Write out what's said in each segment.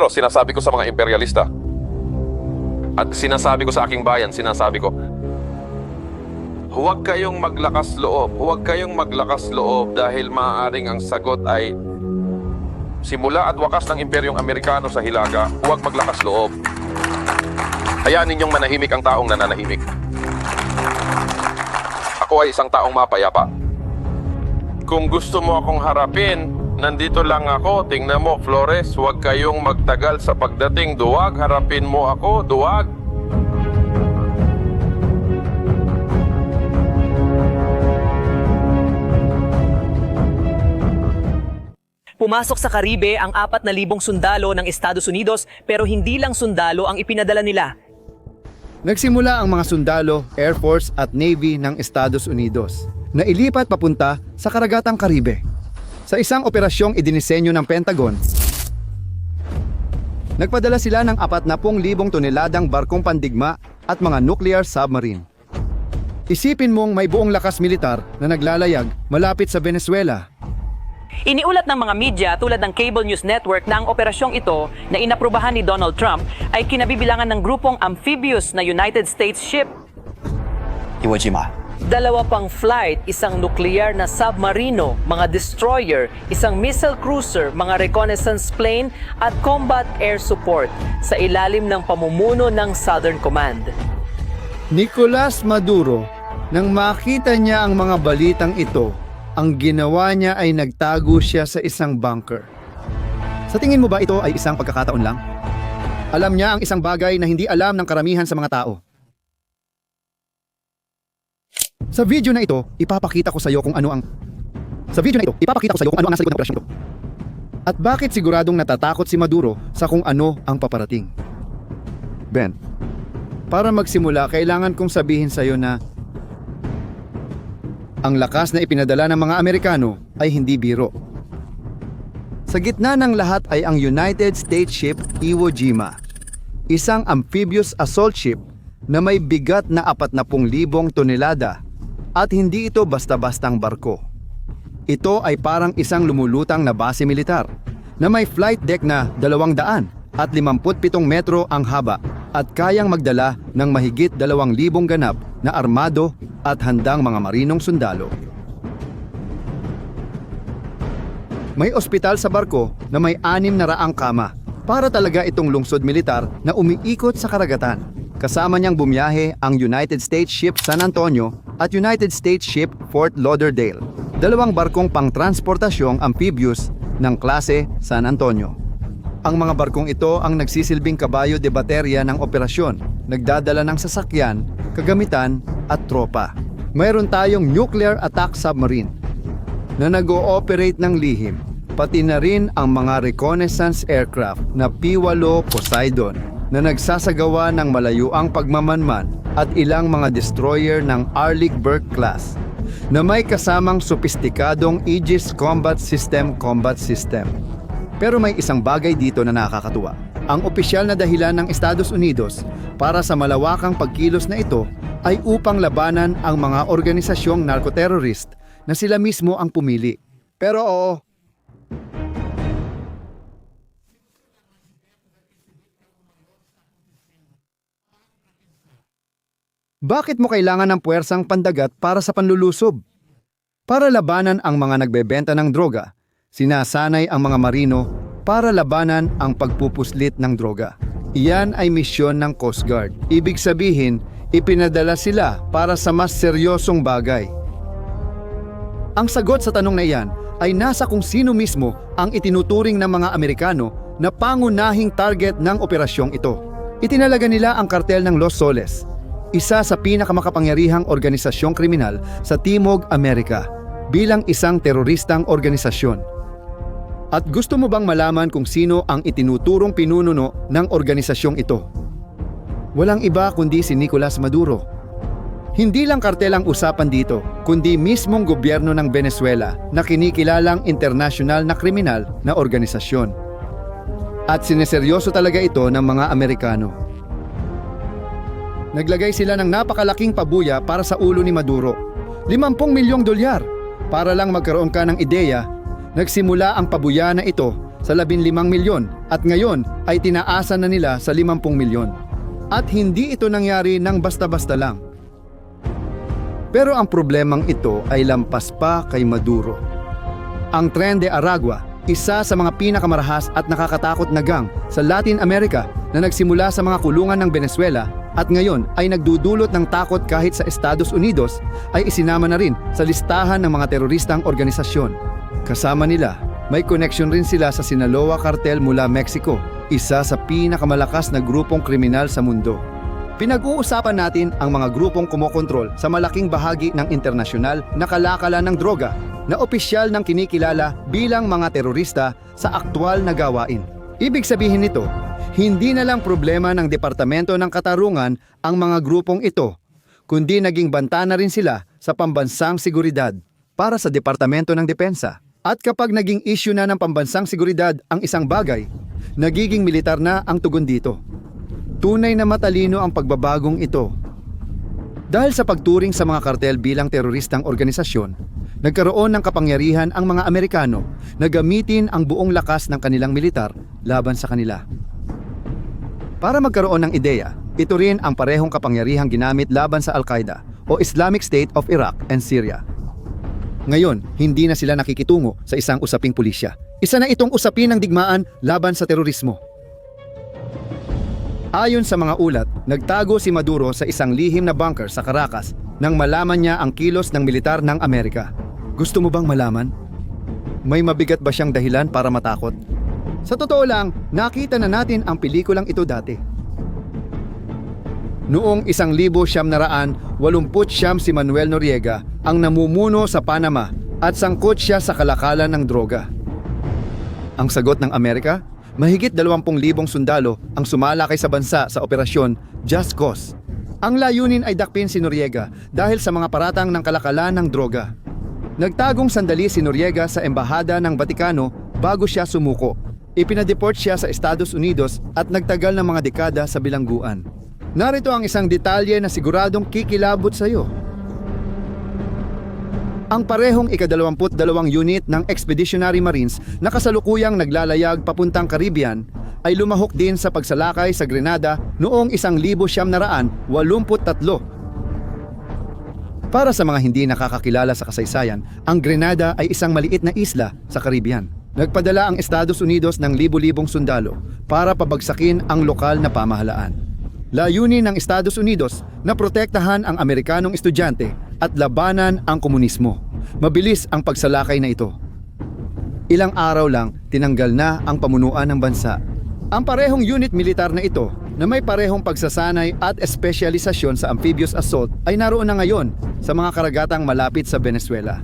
Pero sinasabi ko sa mga imperialista, at sinasabi ko sa aking bayan, sinasabi ko, huwag kayong maglakas loob, huwag kayong maglakas loob dahil maaaring ang sagot ay simula at wakas ng imperyong Amerikano sa Hilaga, huwag maglakas loob. Hayaan ninyong manahimik ang taong nananahimik. Ako ay isang taong mapayapa. Kung gusto mo akong harapin, nandito lang ako. Tingnan mo, Flores, huwag kayong magtagal sa pagdating. Duwag, harapin mo ako. Duwag. Pumasok sa Caribe ang 4,000 sundalo ng Estados Unidos pero hindi lang sundalo ang ipinadala nila. Nagsimula ang mga sundalo, Air Force at Navy ng Estados Unidos na ilipat papunta sa karagatang Karibe. Sa isang operasyong idinisenyo ng Pentagon, nagpadala sila ng 40,000 toneladang barkong pandigma at mga nuclear submarine. Isipin mong may buong lakas militar na naglalayag malapit sa Venezuela Iniulat ng mga media tulad ng Cable News Network na ang operasyong ito na inaprubahan ni Donald Trump ay kinabibilangan ng grupong amphibious na United States ship. Iwo Jima. Dalawa pang flight, isang nuklear na submarino, mga destroyer, isang missile cruiser, mga reconnaissance plane at combat air support sa ilalim ng pamumuno ng Southern Command. Nicolas Maduro, nang makita niya ang mga balitang ito, ang ginawa niya ay nagtago siya sa isang bunker. Sa tingin mo ba ito ay isang pagkakataon lang? Alam niya ang isang bagay na hindi alam ng karamihan sa mga tao. Sa video na ito, ipapakita ko sa iyo kung ano ang Sa video na ito, ipapakita ko sa iyo kung ano ang nasa likod ng operasyon ito. At bakit siguradong natatakot si Maduro sa kung ano ang paparating. Ben, para magsimula, kailangan kong sabihin sa iyo na ang lakas na ipinadala ng mga Amerikano ay hindi biro. Sa gitna ng lahat ay ang United States ship Iwo Jima, isang amphibious assault ship na may bigat na 40,000 tonelada at hindi ito basta-bastang barko. Ito ay parang isang lumulutang na base militar na may flight deck na 200 at 57 metro ang haba at kayang magdala ng mahigit 2,000 ganap na armado at handang mga marinong sundalo. May ospital sa barko na may anim na raang kama para talaga itong lungsod militar na umiikot sa karagatan. Kasama niyang bumiyahe ang United States Ship San Antonio at United States Ship Fort Lauderdale, dalawang barkong pangtransportasyong amphibious ng klase San Antonio. Ang mga barkong ito ang nagsisilbing kabayo de baterya ng operasyon, nagdadala ng sasakyan, kagamitan at tropa. Mayroon tayong nuclear attack submarine na nag-ooperate ng lihim, pati na rin ang mga reconnaissance aircraft na P-8 Poseidon na nagsasagawa ng malayuang pagmamanman at ilang mga destroyer ng Arleigh Burke class na may kasamang sopistikadong Aegis Combat System Combat System. Pero may isang bagay dito na nakakatuwa. Ang opisyal na dahilan ng Estados Unidos para sa malawakang pagkilos na ito ay upang labanan ang mga organisasyong narcoterrorist na sila mismo ang pumili. Pero oo, bakit mo kailangan ng puwersang pandagat para sa panlulusob? Para labanan ang mga nagbebenta ng droga, sinasanay ang mga marino para labanan ang pagpupuslit ng droga. Iyan ay misyon ng Coast Guard. Ibig sabihin, ipinadala sila para sa mas seryosong bagay. Ang sagot sa tanong na iyan ay nasa kung sino mismo ang itinuturing ng mga Amerikano na pangunahing target ng operasyong ito. Itinalaga nila ang kartel ng Los Soles, isa sa pinakamakapangyarihang organisasyong kriminal sa Timog Amerika bilang isang teroristang organisasyon. At gusto mo bang malaman kung sino ang itinuturong pinununo ng organisasyong ito? Walang iba kundi si Nicolas Maduro. Hindi lang kartel ang usapan dito, kundi mismong gobyerno ng Venezuela na kinikilalang internasyonal na kriminal na organisasyon. At sineseryoso talaga ito ng mga Amerikano. Naglagay sila ng napakalaking pabuya para sa ulo ni Maduro. 50 milyong dolyar. Para lang magkaroon ka ng ideya, nagsimula ang pabuya na ito sa 15 milyon at ngayon ay tinaasan na nila sa 50 milyon. At hindi ito nangyari ng basta-basta lang. Pero ang problemang ito ay lampas pa kay Maduro. Ang Tren de Aragua, isa sa mga pinakamarahas at nakakatakot na gang sa Latin America na nagsimula sa mga kulungan ng Venezuela at ngayon ay nagdudulot ng takot kahit sa Estados Unidos ay isinama na rin sa listahan ng mga teroristang organisasyon. Kasama nila, may connection rin sila sa Sinaloa Cartel mula Mexico, isa sa pinakamalakas na grupong kriminal sa mundo. Pinag-uusapan natin ang mga grupong kumokontrol sa malaking bahagi ng internasyonal na kalakalan ng droga na opisyal ng kinikilala bilang mga terorista sa aktwal na gawain. Ibig sabihin nito, hindi na lang problema ng Departamento ng Katarungan ang mga grupong ito, kundi naging banta na rin sila sa pambansang seguridad para sa Departamento ng Depensa. At kapag naging issue na ng pambansang seguridad ang isang bagay, nagiging militar na ang tugon dito. Tunay na matalino ang pagbabagong ito. Dahil sa pagturing sa mga kartel bilang teroristang organisasyon, nagkaroon ng kapangyarihan ang mga Amerikano na gamitin ang buong lakas ng kanilang militar laban sa kanila. Para magkaroon ng ideya, ito rin ang parehong kapangyarihang ginamit laban sa Al-Qaeda o Islamic State of Iraq and Syria. Ngayon, hindi na sila nakikitungo sa isang usaping pulisya. Isa na itong usapin ng digmaan laban sa terorismo. Ayon sa mga ulat, nagtago si Maduro sa isang lihim na bunker sa Caracas nang malaman niya ang kilos ng militar ng Amerika. Gusto mo bang malaman? May mabigat ba siyang dahilan para matakot? Sa totoo lang, nakita na natin ang pelikulang ito dati. Noong isang libo siyam naraan, walumput siyam si Manuel Noriega ang namumuno sa Panama at sangkot siya sa kalakalan ng droga. Ang sagot ng Amerika? Mahigit 20,000 sundalo ang sumalakay sa bansa sa operasyon Just Cause. Ang layunin ay dakpin si Noriega dahil sa mga paratang ng kalakalan ng droga. Nagtagong sandali si Noriega sa embahada ng Batikano bago siya sumuko. Ipinadeport siya sa Estados Unidos at nagtagal ng mga dekada sa bilangguan. Narito ang isang detalye na siguradong kikilabot sa iyo. Ang parehong ikadalawamput dalawang unit ng Expeditionary Marines na kasalukuyang naglalayag papuntang Caribbean ay lumahok din sa pagsalakay sa Grenada noong isang libo siyam naraan walumput tatlo. Para sa mga hindi nakakakilala sa kasaysayan, ang Grenada ay isang maliit na isla sa Caribbean. Nagpadala ang Estados Unidos ng libo-libong sundalo para pabagsakin ang lokal na pamahalaan. Layunin ng Estados Unidos na protektahan ang Amerikanong estudyante at labanan ang komunismo. Mabilis ang pagsalakay na ito. Ilang araw lang, tinanggal na ang pamunuan ng bansa. Ang parehong unit militar na ito na may parehong pagsasanay at espesyalisasyon sa amphibious assault ay naroon na ngayon sa mga karagatang malapit sa Venezuela.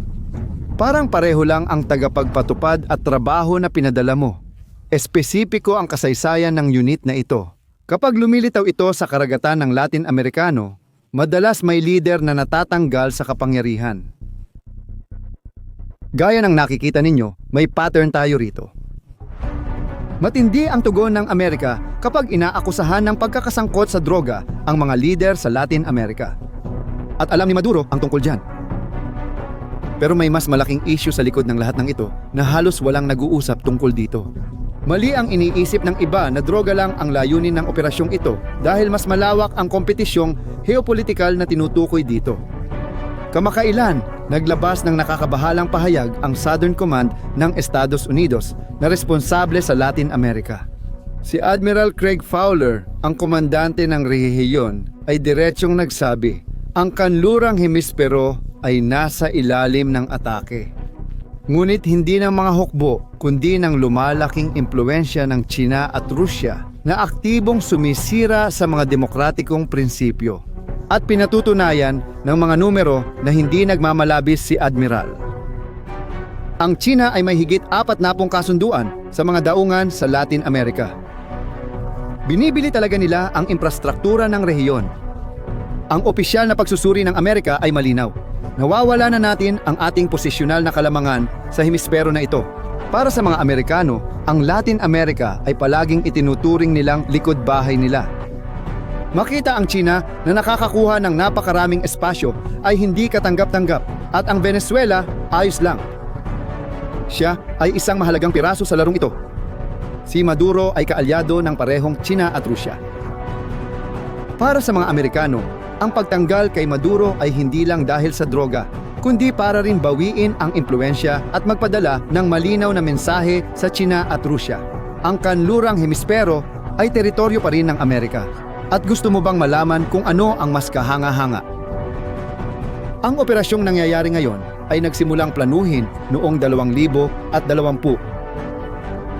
Parang pareho lang ang tagapagpatupad at trabaho na pinadala mo. Espesipiko ang kasaysayan ng unit na ito. Kapag lumilitaw ito sa karagatan ng Latin Amerikano, madalas may leader na natatanggal sa kapangyarihan. Gaya ng nakikita ninyo, may pattern tayo rito. Matindi ang tugon ng Amerika kapag inaakusahan ng pagkakasangkot sa droga ang mga leader sa Latin America. At alam ni Maduro ang tungkol dyan. Pero may mas malaking issue sa likod ng lahat ng ito na halos walang nag-uusap tungkol dito. Mali ang iniisip ng iba na droga lang ang layunin ng operasyong ito dahil mas malawak ang kompetisyong geopolitikal na tinutukoy dito. Kamakailan, naglabas ng nakakabahalang pahayag ang Southern Command ng Estados Unidos na responsable sa Latin America. Si Admiral Craig Fowler, ang komandante ng rehiyon, ay diretsyong nagsabi, ang kanlurang hemispero ay nasa ilalim ng atake. Ngunit hindi ng mga hukbo, kundi ng lumalaking impluensya ng China at Rusya na aktibong sumisira sa mga demokratikong prinsipyo at pinatutunayan ng mga numero na hindi nagmamalabis si Admiral. Ang China ay may higit apat na pong kasunduan sa mga daungan sa Latin America. Binibili talaga nila ang infrastruktura ng rehiyon. Ang opisyal na pagsusuri ng Amerika ay malinaw. Nawawala na natin ang ating posisyonal na kalamangan sa hemispero na ito. Para sa mga Amerikano, ang Latin America ay palaging itinuturing nilang likod bahay nila. Makita ang China na nakakakuha ng napakaraming espasyo ay hindi katanggap-tanggap at ang Venezuela ayos lang. Siya ay isang mahalagang piraso sa larong ito. Si Maduro ay kaalyado ng parehong China at Rusya. Para sa mga Amerikano, ang pagtanggal kay Maduro ay hindi lang dahil sa droga, kundi para rin bawiin ang impluensya at magpadala ng malinaw na mensahe sa China at Rusya. Ang kanlurang hemispero ay teritoryo pa rin ng Amerika. At gusto mo bang malaman kung ano ang mas kahanga-hanga? Ang operasyong nangyayari ngayon ay nagsimulang planuhin noong 2020.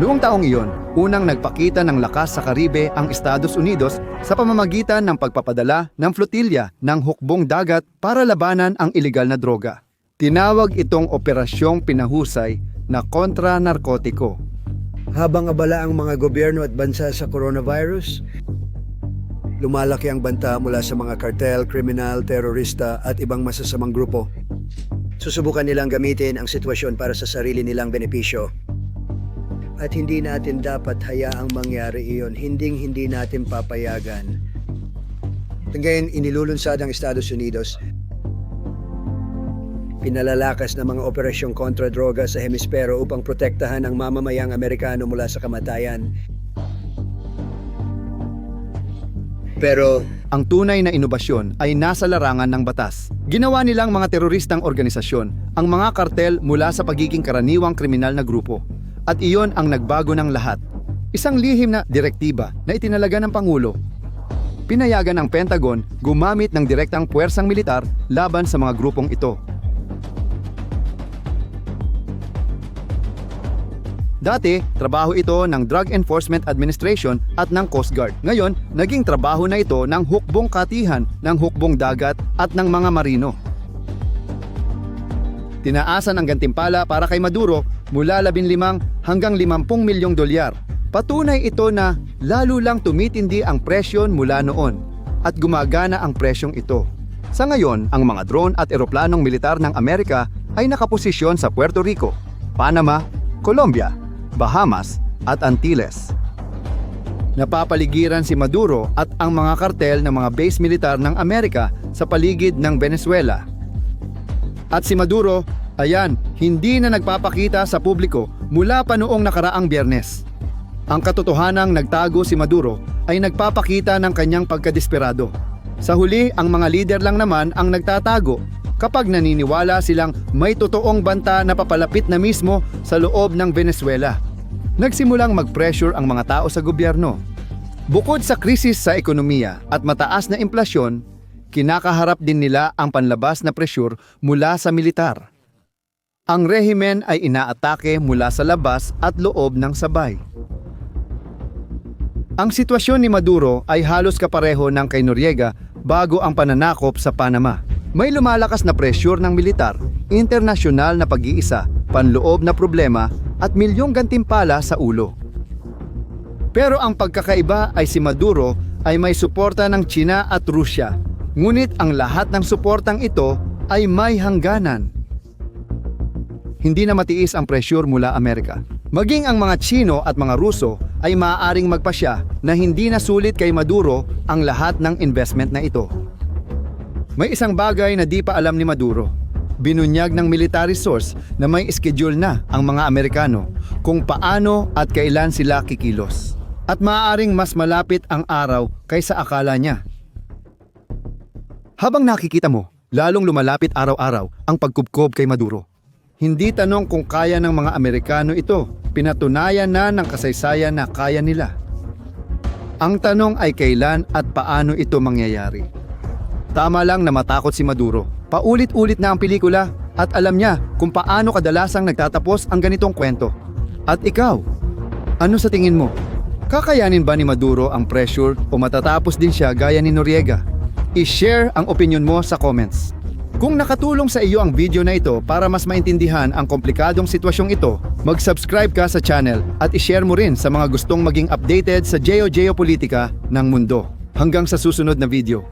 Noong taong iyon, unang nagpakita ng lakas sa Karibe ang Estados Unidos sa pamamagitan ng pagpapadala ng flotilya ng hukbong dagat para labanan ang ilegal na droga. Tinawag itong operasyong pinahusay na kontra-narkotiko. Habang abala ang mga gobyerno at bansa sa coronavirus, lumalaki ang banta mula sa mga kartel, kriminal, terorista at ibang masasamang grupo. Susubukan nilang gamitin ang sitwasyon para sa sarili nilang benepisyo. At hindi natin dapat hayaang mangyari iyon. Hinding hindi natin papayagan. Ngayon, inilulunsad ang Estados Unidos pinalalakas ng mga operasyong kontra-droga sa hemispero upang protektahan ang mamamayang Amerikano mula sa kamatayan. Pero Ang tunay na inobasyon ay nasa larangan ng batas. Ginawa nilang mga teroristang organisasyon ang mga kartel mula sa pagiging karaniwang kriminal na grupo. At iyon ang nagbago ng lahat. Isang lihim na direktiba na itinalaga ng Pangulo. Pinayagan ng Pentagon gumamit ng direktang puwersang militar laban sa mga grupong ito. Dati, trabaho ito ng Drug Enforcement Administration at ng Coast Guard. Ngayon, naging trabaho na ito ng hukbong katihan, ng hukbong dagat at ng mga marino. Tinaasan ang gantimpala para kay Maduro mula 15 hanggang 50 milyong dolyar. Patunay ito na lalo lang tumitindi ang presyon mula noon at gumagana ang presyong ito. Sa ngayon, ang mga drone at eroplanong militar ng Amerika ay nakaposisyon sa Puerto Rico, Panama, Colombia, Bahamas at Antilles. Napapaligiran si Maduro at ang mga kartel ng mga base militar ng Amerika sa paligid ng Venezuela. At si Maduro, ayan, hindi na nagpapakita sa publiko mula pa noong nakaraang biyernes. Ang katotohanang nagtago si Maduro ay nagpapakita ng kanyang pagkadesperado. Sa huli, ang mga lider lang naman ang nagtatago kapag naniniwala silang may totoong banta na papalapit na mismo sa loob ng Venezuela. Nagsimulang mag-pressure ang mga tao sa gobyerno. Bukod sa krisis sa ekonomiya at mataas na implasyon, kinakaharap din nila ang panlabas na pressure mula sa militar. Ang rehimen ay inaatake mula sa labas at loob ng sabay. Ang sitwasyon ni Maduro ay halos kapareho ng kay Noriega bago ang pananakop sa Panama. May lumalakas na pressure ng militar, internasyonal na pag-iisa, panloob na problema at milyong gantimpala sa ulo. Pero ang pagkakaiba ay si Maduro ay may suporta ng China at Rusya. Ngunit ang lahat ng suportang ito ay may hangganan. Hindi na matiis ang pressure mula Amerika. Maging ang mga Chino at mga Ruso ay maaaring magpasya na hindi na sulit kay Maduro ang lahat ng investment na ito. May isang bagay na di pa alam ni Maduro. Binunyag ng military source na may schedule na ang mga Amerikano kung paano at kailan sila kikilos. At maaaring mas malapit ang araw kaysa akala niya. Habang nakikita mo, lalong lumalapit araw-araw ang pagkubkob kay Maduro. Hindi tanong kung kaya ng mga Amerikano ito, pinatunayan na ng kasaysayan na kaya nila. Ang tanong ay kailan at paano ito mangyayari. Tama lang na matakot si Maduro. Paulit-ulit na ang pelikula at alam niya kung paano kadalasang nagtatapos ang ganitong kwento. At ikaw, ano sa tingin mo? Kakayanin ba ni Maduro ang pressure o matatapos din siya gaya ni Noriega? I-share ang opinion mo sa comments. Kung nakatulong sa iyo ang video na ito para mas maintindihan ang komplikadong sitwasyong ito, mag-subscribe ka sa channel at i-share mo rin sa mga gustong maging updated sa Geo Geopolitika ng mundo. Hanggang sa susunod na video.